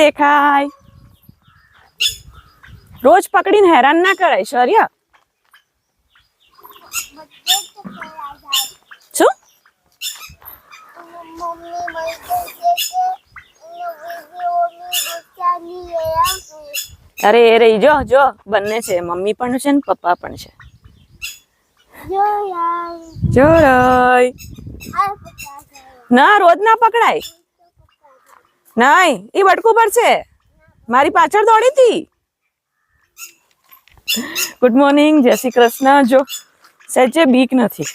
દેખાય. રોજ પકડીને હેરાન ના કરાય શૌર્ય. શું? અરે એ રહી જો જો બંને છે. મમ્મી પણ છે ને પપ્પા પણ છે. જો ના રોજ ના પકડાય. નહીં એ બટકું પડશે મારી પાછળ દોડી હતી ગુડ મોર્નિંગ જય શ્રી કૃષ્ણ. જો સહેજે બીક નથી.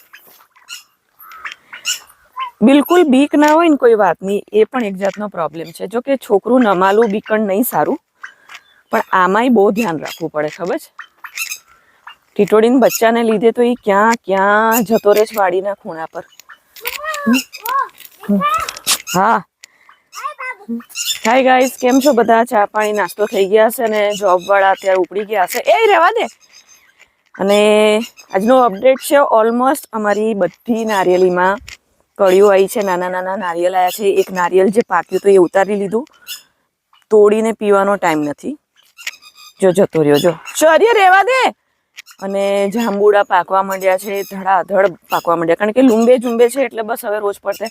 બિલકુલ બીક ના હોય ને કોઈ વાતની, એ પણ એક જાતનો પ્રોબ્લેમ છે. જો કે છોકરું નમાલું, બીકણ નહીં સારું, પણ આમાંય બહુ ધ્યાન રાખવું પડે, ખબર છે? ટીટોડીને બચ્ચાને લીધે તો એ ક્યાં ક્યાં જતો રહે છે વાડીના ખૂણા પર. હા. હાય ગાઈસ કેમ છો બધા? ચા પાણી નાસ્તો થઈ ગયા છે અને જોબ વાળા અત્યારે ઉપડી ગયા છે. એ રહેવા દે. અને આજનો અપડેટ છે ઓલમોસ્ટ અમારી બધી નારિયેલીમાં કળીઓ આવી છે, નાના નાના નારિયેલ આવ્યા છે. એક નારિયેલ જે પાક્યું તો એ ઉતારી લીધું. તોડીને પીવાનો ટાઈમ નથી. જો, જતો રહ્યો, જો. શૌર્ય રહેવા દે. અને જાંબુડા પાકવા માંડ્યા છે, ધડાધડ પાકવા માંડ્યા. કારણ કે લુંબે ઝુંબે છે એટલે બસ હવે રોજ પડશે.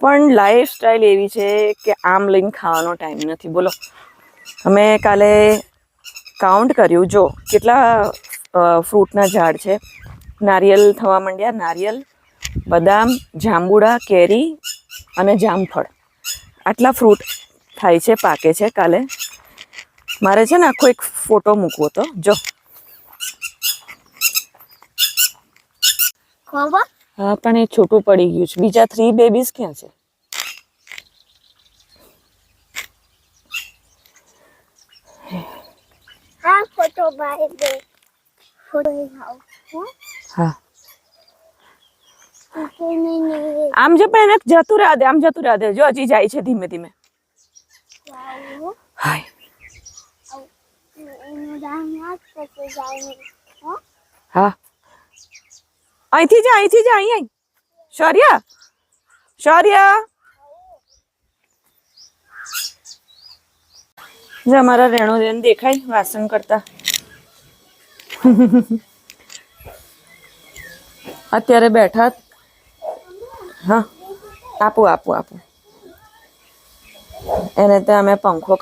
પણ લાઈફ સ્ટાઈલ એવી છે કે આમ લઈને ખાવાનો ટાઈમ નથી. બોલો. અમે કાલે કાઉન્ટ કર્યું. જો, કેટલા ફ્રૂટના ઝાડ છે? નારિયેલ થવા માંડ્યા. નારિયેલ, બદામ, જાંબુડા, કેરી અને જામફળ. આટલા ફ્રૂટ થાય છે, પાકે છે કાલે. મારે છે ને આખો એક ફોટો મૂકવો હતો. જો. ખબર હા પણ એ છોટું પડી ગયું છે બીજા થ્રી બેબીઝ ક્યાં છે હા ફોટો બાય દે ફોટો ખાઓ હા હા કે નહીં નહીં આમ જે પણ એને જતું રહેવા દે આમ જતું રહેવા દે જો હજી જાય છે ધીમે ધીમે વાવ હાય એનું દામ યાદ કરતો જાય હો હા અહીંથી જા અહીંથી જા, અહીં શૌર્ય શૌર્ય. જે અમારા રેણુદેન દેખાય, વાસણ કરતા. અત્યારે બેઠા હા, આપું આપું આપું. એને ત્યાં અમે પંખો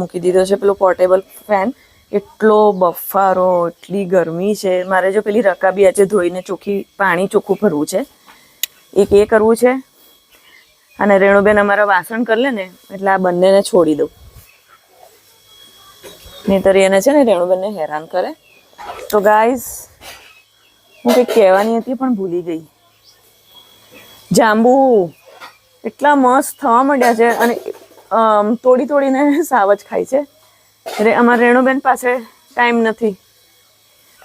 મૂકી દીધો છે, પેલું પોર્ટેબલ ફેન એટલો બફારો, એટલી ગરમી છે. મારે જો પેલી રકાબી આજે ધોઈને ચોખ્ખી પાણી ચોખ્ખું ભરવું છે. એક એ કરવું છે. અને રેણુબેન અમારા વાસણ કરી લે ને, એટલે આ બંનેને છોડી દઉં. નહીતર એને છે ને રેણુબેનને હેરાન કરે. તો ગાઈઝ, હું કંઈક કહેવાની હતી પણ ભૂલી ગઈ. જાંબુ, એટલા મસ્ત થવા માંડ્યા છે અને તોડી તોડીને સાવ જ ખાય છે. રે અમારે રેણુબેન પાસે ટાઈમ નથી.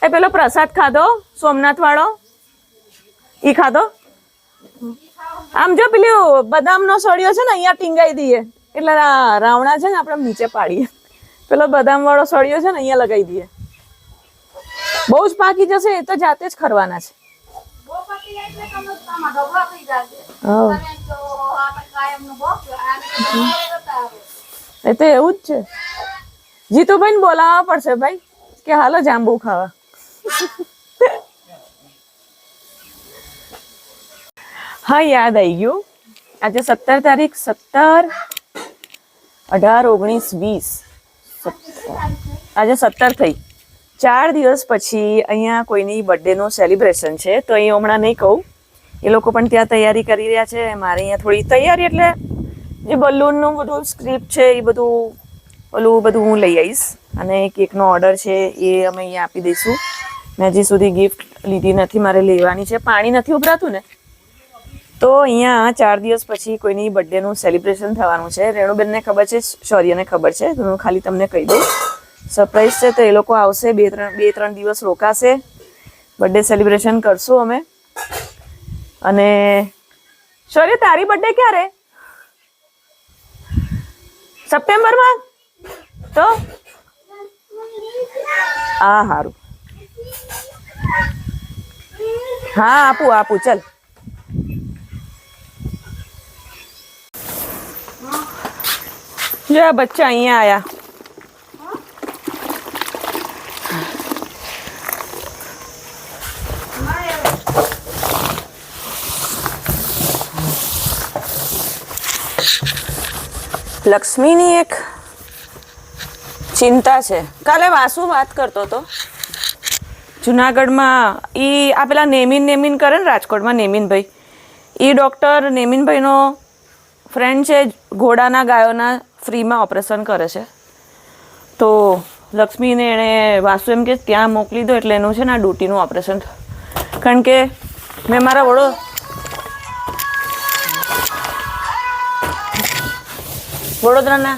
એ પેલો પ્રસાદ ખાધો સોમનાથ વાળો? ઈ ખાધો? આમ જો પેલું બદામનો સળિયો છે ને અહીંયા ટીંગાઈ દઈએ. એટલે આ રાવણા છે ને આપણે નીચે પાડીએ. પેલો બદામ વાળો સળિયો છે ને અહીંયા લગાવી દઈએ. બહુ જ પાકી જશે એ તો જાતે જ ખરવાના છે. હા. એ તો એવું જ છે. જીતુભાઈ ને બોલાવવા પડશે ભાઈ, કે હાલો જાંબુ ખાવા. હા, યાદ આવી ગયું. આજે સત્તર તારીખ, સત્તર અઢાર ઓગણીસ વીસ. આજે સત્તર થઈ. ચાર દિવસ પછી અહીંયા કોઈની બર્થડેનું સેલિબ્રેશન છે, તો અહીં હમણાં નહીં કહું. એ લોકો પણ ત્યાં તૈયારી કરી રહ્યા છે. મારે અહીંયા થોડી તૈયારી, એટલે જે બલૂનનું બધું સ્ક્રિપ્ટ છે, એ બધું ઓલું બધું હું લઈ આવીશ અને કેકનો ઓર્ડર છે એ અમે અહીંયા આપી દઈશું. મેં હજી સુધી ગિફ્ટ લીધી નથી, મારે લેવાની છે. પાણી નથી ઉભરાતું ને? તો અહીંયા ચાર દિવસ પછી કોઈની બર્થડેનું સેલિબ્રેશન થવાનું છે. રેણુબેનને ખબર છે, શૌર્યને ખબર છે. તો હું ખાલી તમને કહી દઉં. સરપ્રાઈઝ છે તો એ લોકો આવશે, બે ત્રણ બે ત્રણ દિવસ રોકાશે. બર્થડે સેલિબ્રેશન કરશું અમે. અને શૌર્ય, તારી બર્થડે ક્યારે? સપ્ટેમ્બરમાં તો હા સારું હા આપું આપું ચલ જો આ બચ્ચા અહીંયા આયા લક્ષ્મીની એક ચિંતા છે. કાલે વાસુ વાત કરતો હતો. જુનાગઢમાં એ આ પેલા નેમિન નેમિન કરે ને રાજકોટમાં નેમિનભાઈ એ ડૉક્ટર નેમિનભાઈનો ફ્રેન્ડ છે ઘોડાના ગાયોના ફ્રીમાં ઓપરેશન કરે છે. તો લક્ષ્મીને એણે વાસુ એમ કે ત્યાં મોકલી દો એટલે એનું છે ને આ ડ્યુટીનું ઓપરેશન કારણ કે મેં મારા વડો વડોદરાના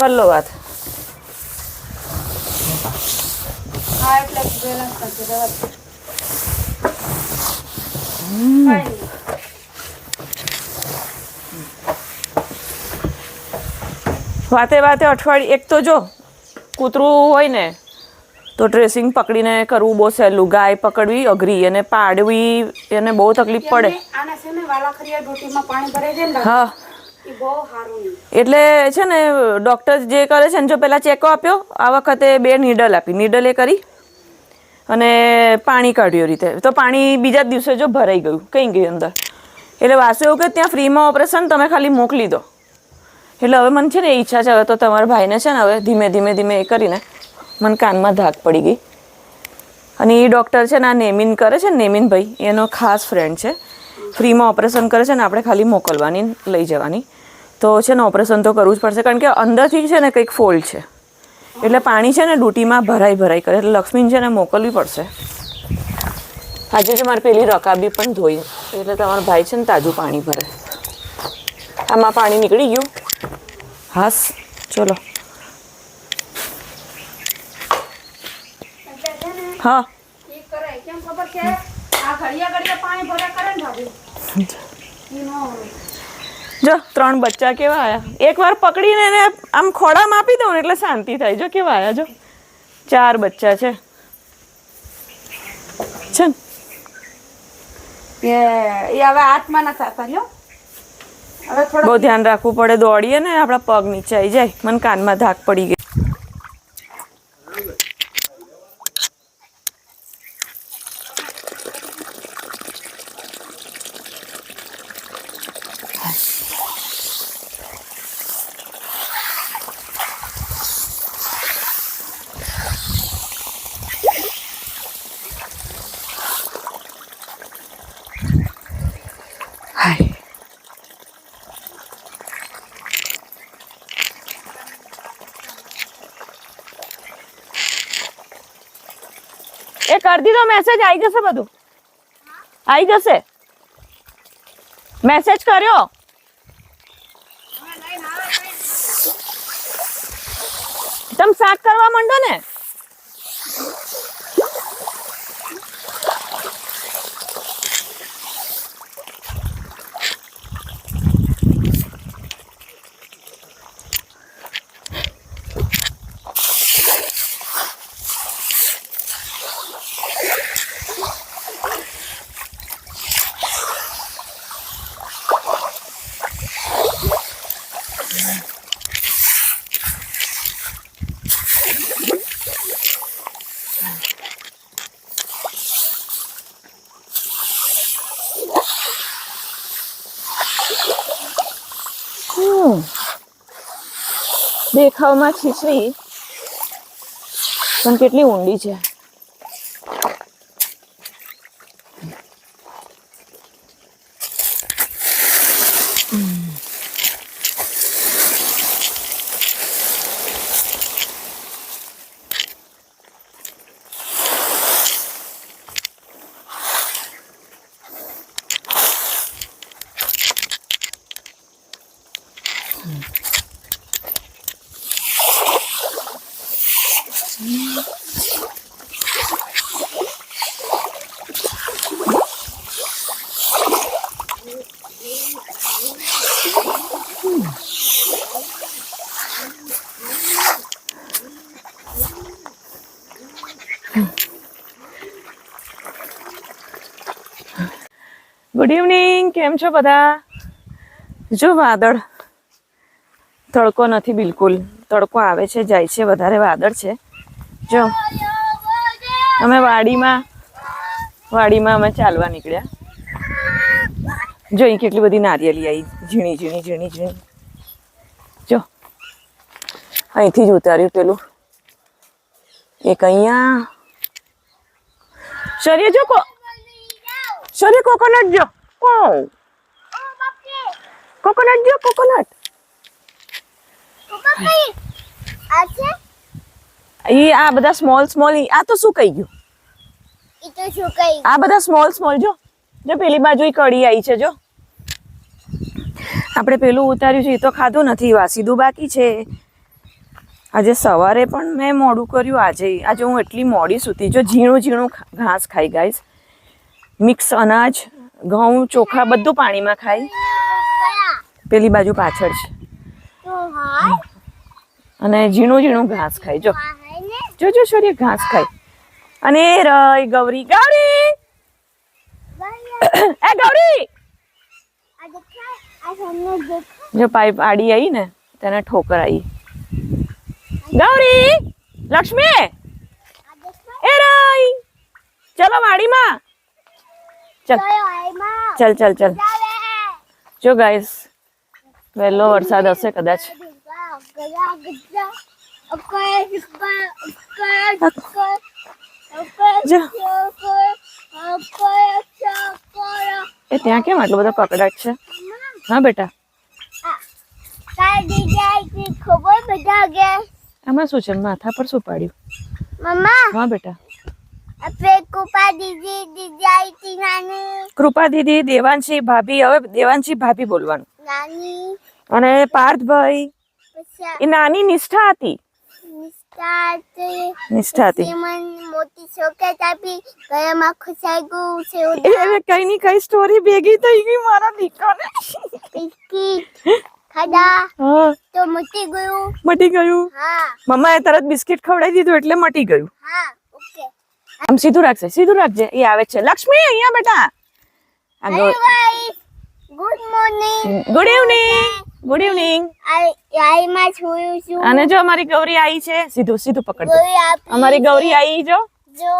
કર લો વાત. હા એટલે બેલેન્સ રહેવા દો. વાતે વાતે અઠવાડિયે એક તો જો કૂતરું હોય ને તો ડ્રેસિંગ પકડીને કરવું બહુ સહેલું. ગાય પકડવી અઘરી અને પાડવી એને બહુ તકલીફ પડે. હા. એટલે છે ને ડૉક્ટર જે કરે છે ને જો પહેલાં ચેકો આપ્યો આ વખતે બે નીડલ આપી. નીડલ એ કરી. અને પાણી કાઢ્યું રીતે. તો પાણી બીજા દિવસે જો ભરાઈ ગયું, કંઈ ગયું અંદર? એટલે વાસુ એવું કે ત્યાં ફ્રીમાં ઓપરેશન તમે ખાલી મોકલી દો. એટલે હવે મને છે ને ઈચ્છા છે, હવે તો તમારા ભાઈને છે ને હવે ધીમે ધીમે ધીમે એ કરીને મને કાનમાં ધાક પડી ગઈ. અને એ ડૉક્ટર છે ને આ નેમિન કરે છે ને, નેમિનભાઈ, એનો ખાસ ફ્રેન્ડ છે. ફ્રીમાં ઓપરેશન કરે છે ને, આપણે ખાલી મોકલવાની, લઈ જવાની. તો છે ને ઓપરેશન તો કરવું જ પડશે, કારણ કે અંદરથી છે ને કંઈક ફોલ્ડ છે. એટલે પાણી છે ને ડૂટીમાં ભરાઈ ભરાઈ કરે. એટલે લક્ષ્મીને છે ને મોકલવી પડશે. આજે છે મારે પેલી રકાબી પણ ધોઈ. એટલે તમારો ભાઈ છે ને તાજું પાણી ભરે. આમાં પાણી નીકળી ગયું. હાસ ચલો. હા. એ કરાય. કેમ ખબર છે? આ ઘડિયા ઘડિયા પાણી ભર્યા કરે ને ભાભી. ઈ ન હોય. જો ત્રણ બચ્ચા કેવા આયા? એકવાર પકડીને એને આમ ખોડામાં આપી દઉં ને એટલે શાંતિ થાય. જો કેવા આયા જો. ચાર બચ્ચા છે. છે ને? એ હવે હાથમાં ના બહુ ધ્યાન રાખવું પડે. દોડીએ ને આપણા પગ નીચે આવી જાય. મને કાનમાં ધાક પડી ગઈ. કરી દીધો મેસેજ આવી જશે બધું. આવી જશે. મેસેજ કર્યો. તમે શાક કરવા માંડો ને? દેખાવમાં ખીચડી પણ કેટલી ઊંડી છે. ગુડ ઇવનિંગ કેમ છો બધા? જો વાદળ તડકો નથી બિલકુલ. તડકો આવે છે, જાય છે, વધારે વાદળ છે. જો, અમે વાડીમાં વાડીમાં અમે ચાલવા નીકળ્યા. જો, અહીં કેટલી બધી નારિયેલી આવી. ઝીણી ઝીણી ઝીણી ઝીણી. જો, અહીંથી જ ઉતાર્યું પેલું. એક અહીંયા. શરીર જો કો શરીર કોકોનટ જો Coconut કોકોનટ coconut. એ આ બધા સ્મોલ સ્મોલ આ તો શું કહી ગયું? ઈ તો શું કઈ આ બધા સ્મોલ સ્મોલ જો. જો પેલી બાજુ કડી આવી છે, જો. આપણે પેલું ઉતાર્યું છે એ તો ખાધું નથી વાસીદું બાકી છે. આજે સવારે પણ મેં મોડું કર્યું, આજે આજે હું એટલી મોડી સૂતી. જો ઝીણું ઝીણું ઘાસ ખાઈ ગાઈસ મિક્સ અનાજ, ઘઉં, ચોખા બધું પાણીમાં ખાય પેલી બાજુ પાછળ છે. અને ઝીણું ઝીણું ઘાસ ખાય જો. જો જો ઘાસ ખાય અને રઈ, ગૌરી. ગૌરી! એ ગૌરી! જો, પાઇપ આડી આવી ને, તેને ઠોકર આવી ગૌરી! લક્ષ્મી! એ રઈ! ચલો વાડીમાં. ચલ ચલ ચલ ચલ જો ગાઈસ વહેલો વરસાદ હશે કદાચ એ ત્યાં કેમ આટલો બધો કકડાટ છે? હા બેટા. આમાં શું છે? માથા પર શું પાડ્યું? મમ્મા. હા બેટા. કુપા દીદી દેવાંશી ભાભી હવે દેવાંશી ભાભી બોલવાનું. નાની. અને પાર્થભાઈ એ નાની નિષ્ઠા હતી. નિષ્ઠા હતી. મોટી ચોકલેટ આપી ગળામાં ખુશાઈ ગયું છે એ કઈ ની કઈ સ્ટોરી ભેગી થઈ ગઈ મારા દીકરાને. બિસ્કીટ ખાધા. હા. તો મટી ગયું. મટી ગયું. હા. મમ્માએ તરત બિસ્કિટ ખવડાવી દીધું એટલે મટી ગયું. હા. આમ સીધું રાખજે સીધું રાખજે. એ આવે છે. લક્ષ્મી અહીંયા બેટા. Good morning good evening good evening આઈમાં છું છું. અને જો અમારી ગૌરી આવી છે સીધું સીધું પકડજો અમારી ગૌરી આવી જો. જો.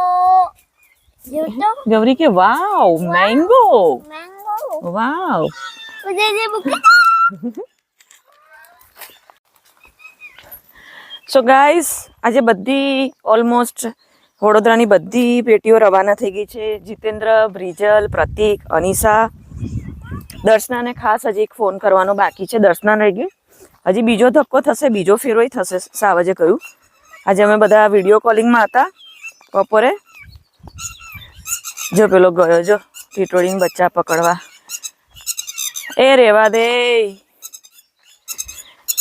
ગૌરી કે wow mango mango wow. So guys આજે બધી ઓલમોસ્ટ વડોદરાની બધી પેટીઓ રવાના થઈ ગઈ છે. જીતેન્દ્ર, બ્રિજલ, પ્રતિક, અનિશા. દર્શનાને ખાસ હજી એક ફોન કરવાનો બાકી છે. દર્શના રહી ગઈ. હજી બીજો ધક્કો થશે, બીજો ફેરોય થશે, સાવજે કહ્યું. આજે અમે બધા વીડિયો કોલિંગમાં હતા. બપોરે જો પેલો ગયો, જો ટીટોળીને બચ્ચા પકડવા. એ રેવા દે.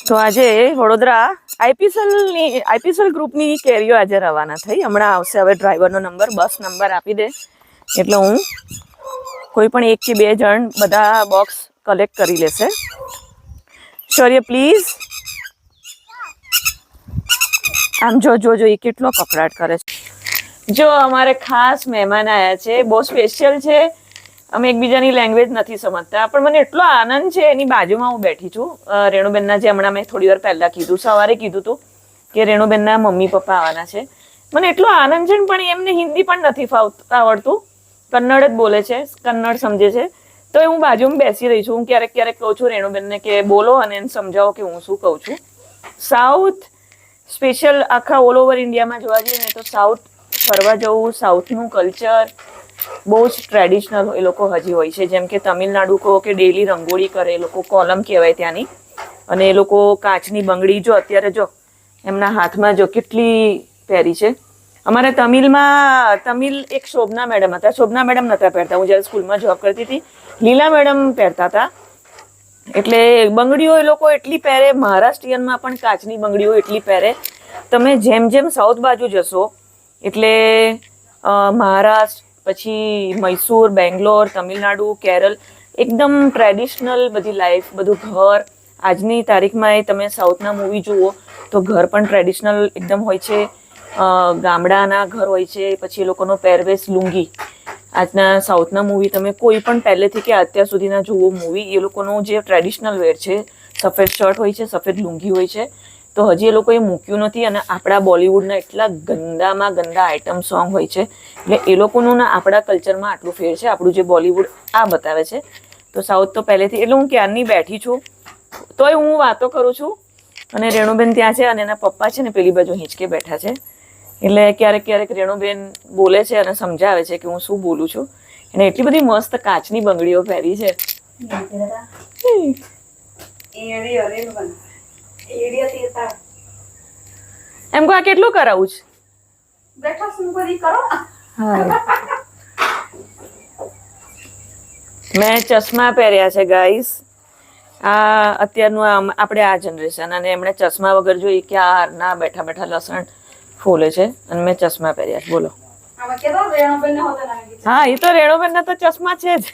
તો આજે વડોદરા આઈપીએસએલની આઈપીસેલ ગ્રુપની કેરીઓ આજે રવાના થઈ. હમણાં આવશે હવે ડ્રાઈવરનો નંબર બસ નંબર આપી દે. એટલે હું કોઈ પણ એક કે બે જણ બધા બોક્સ કલેક્ટ કરી લેશે. શૌર્ય પ્લીઝ આમ જો જો જો, એ કેટલો કપડાટ કરે છે. જો અમારે ખાસ મહેમાન આવ્યા છે, બહુ સ્પેશિયલ છે. અમે એકબીજાની લેંગ્વેજ નથી સમજતા. પણ મને એટલો આનંદ છે, એની બાજુમાં હું બેઠી છું. રેણુબેનના જે હમણાં મેં થોડી વાર પહેલાં કીધું, સવારે કીધું હતું કે રેણુબેનના મમ્મી પપ્પા આવવાના છે. મને એટલો આનંદ છે પણ એમને હિન્દી પણ નથી આવડતું. કન્નડ જ બોલે છે, કન્નડ સમજે છે. તો હું બાજુમાં બેસી રહી છું. હું ક્યારેક ક્યારેક કહું છું રેણુબેનને કે બોલો અને એને સમજાવો કે હું શું કહું છું. સાઉથ સ્પેશિયલ આખા ઓલ ઓવર ઇન્ડિયામાં જોવા જઈએ ને તો સાઉથ ફરવા જવું સાઉથનું કલ્ચર બહુ જ ટ્રેડિશનલ એ લોકો હજી હોય છે. જેમ કે તમિલનાડુ કહો કે ડેલી રંગોળી કરે, એ લોકો કોલમ કહેવાય ત્યાંની. અને એ લોકો કાચની બંગડી, જો અત્યારે જો, એમના હાથમાં જો કેટલી પહેરી છે. અમારે તમિલમાં, તમિલ એક શોભના મેડમ હતા. શોભના મેડમ નહોતા પહેરતા. હું જ્યારે સ્કૂલમાં જોબ કરતી હતી, લીલા મેડમ પહેરતા હતા. એટલે બંગડીઓ એ લોકો એટલી પહેરે, મહારાષ્ટ્રીયનમાં પણ કાચની બંગડીઓ એટલી પહેરે. તમે જેમ જેમ સાઉથ બાજુ જશો, એટલે મહારાષ્ટ્ર પછી મૈસૂર, બેંગ્લોર, તમિલનાડુ, કેરળ, એકદમ ટ્રેડિશનલ બધી લાઈફ બધું ઘર. આજની તારીખમાં એ તમે સાઉથના મૂવી જુઓ, તો ઘર પણ ટ્રેડિશનલ એકદમ હોય છે. ગામડાના ઘર હોય છે, પછી એ લોકોનો પહેરવેશ લુંગી. આજના સાઉથના મૂવી તમે કોઈ પણ પહેલેથી કે અત્યાર સુધીના જુઓ મૂવી એ લોકોનું જે ટ્રેડિશનલ વેર છે, સફેદ શર્ટ હોય છે, સફેદ લુંગી હોય છે તો હજી એ લોકોએ મૂક્યું નથી અને આપણા બોલિવૂડના એટલા ગંદામાં ગંદા આઇટમ સોંગ હોય છે. એટલે એ લોકોનું ના આપણા કલ્ચરમાં આટલું ફેર છે. આપણું જે બોલિવૂડ આ બતાવે છે. તો સાઉથ તો પહેલેથી, એટલે હું ક્યારની બેઠી છું? તોય હું વાતો કરું છું. અને રેણુબેન ત્યાં છે અને એના પપ્પા છે ને પેલી બાજુ હિંચકે બેઠા છે. એટલે ક્યારેક ક્યારેક રેણુબેન બોલે છે અને સમજાવે છે કે હું શું બોલું છું. એને એટલી બધી મસ્ત કાચની બંગડીઓ પહેરી છે. એમ કો આ કેટલું કરાવું છે? બેઠા શું કરી કરો? મેં ચશ્મા પહેર્યા છે ગાઈસ આ અત્યારનું આપણે આ જનરેશન અને એમણે ચશ્મા વગર જોઈ કે આ ના બેઠા બેઠા લસણ ફોલે છે અને મેં ચશ્મા પહેર્યા છે. બોલો. હા એ તો રેણુબેન ના તો ચશ્મા છે જ.